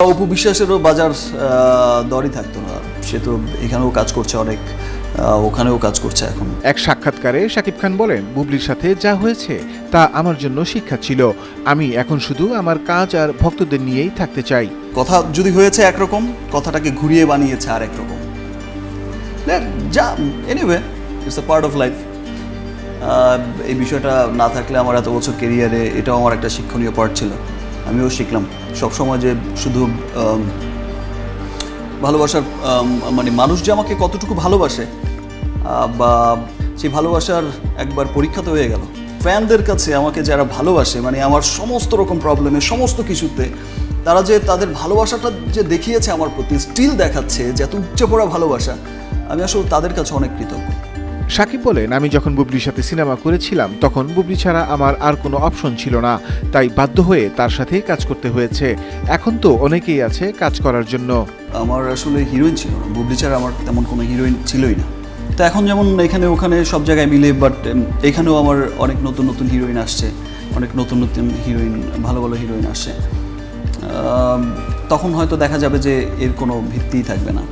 অপু বিশ্বাসেরও বাজার দরই থাকতো না। সে তো এখানেও কাজ করছে অনেক ওখানেও কাজ করছে এখন। এক সাক্ষাৎকারে শাকিব খান বলেন বুবলির সাথে যা হয়েছে তা আমার জন্য শিক্ষা ছিল। আমি এখন শুধু আমার কাজ আর ভক্তদের নিয়েই থাকতে চাই। কথা যদি হয়েছে একরকম কথাটাকে ঘুরিয়ে বানিয়েছে আর একরকম দেখ, যা anyway it's a part of life এই বিষয়টা না থাকলে আমার এত বছর কেরিয়ারে এটাও আমার একটা শিক্ষণীয় পার্ট ছিল। আমিও শিখলাম। সবসময় যে শুধু ভালোবাসার মানে মানুষ যে আমাকে কতটুকু ভালোবাসে বা সেই ভালোবাসার একবার পরীক্ষা তো হয়ে গেল। ফ্যানদের কাছে আমাকে যারা ভালোবাসে মানে আমার সমস্ত রকম প্রবলেমে সমস্ত কিছুতে, তারা যে তাদের ভালোবাসাটা যে দেখিয়েছে আমার প্রতি স্টিল দেখাচ্ছে যে এত উপচে পড়া ভালোবাসা, আমি আসলে তাদের কাছে অনেক কৃতজ্ঞ। সাকিব বলেন, আমি যখন বুবলির সাথে সিনেমা করেছিলাম, তখন বুবলি ছাড়া আমার আর কোনো অপশন ছিল না, তাই বাধ্য হয়ে তার সাথেই কাজ করতে হয়েছে। এখন তো অনেকেই আছে কাজ করার জন্য। আমার আসলে হিরোইন ছিল না, বুবলি ছাড়া আমার তেমন কোনো হিরোইন ছিলই না। তো এখন যেমন এখানে ওখানে সব জায়গায় মিলে বাট এখানেও আমার অনেক নতুন নতুন হিরোইন আসছে, অনেক নতুন নতুন হিরোইন, ভালো ভালো হিরোইন আসছে। তখন হয়তো দেখা যাবে যে এর কোনো ভিত্তিই থাকবে না।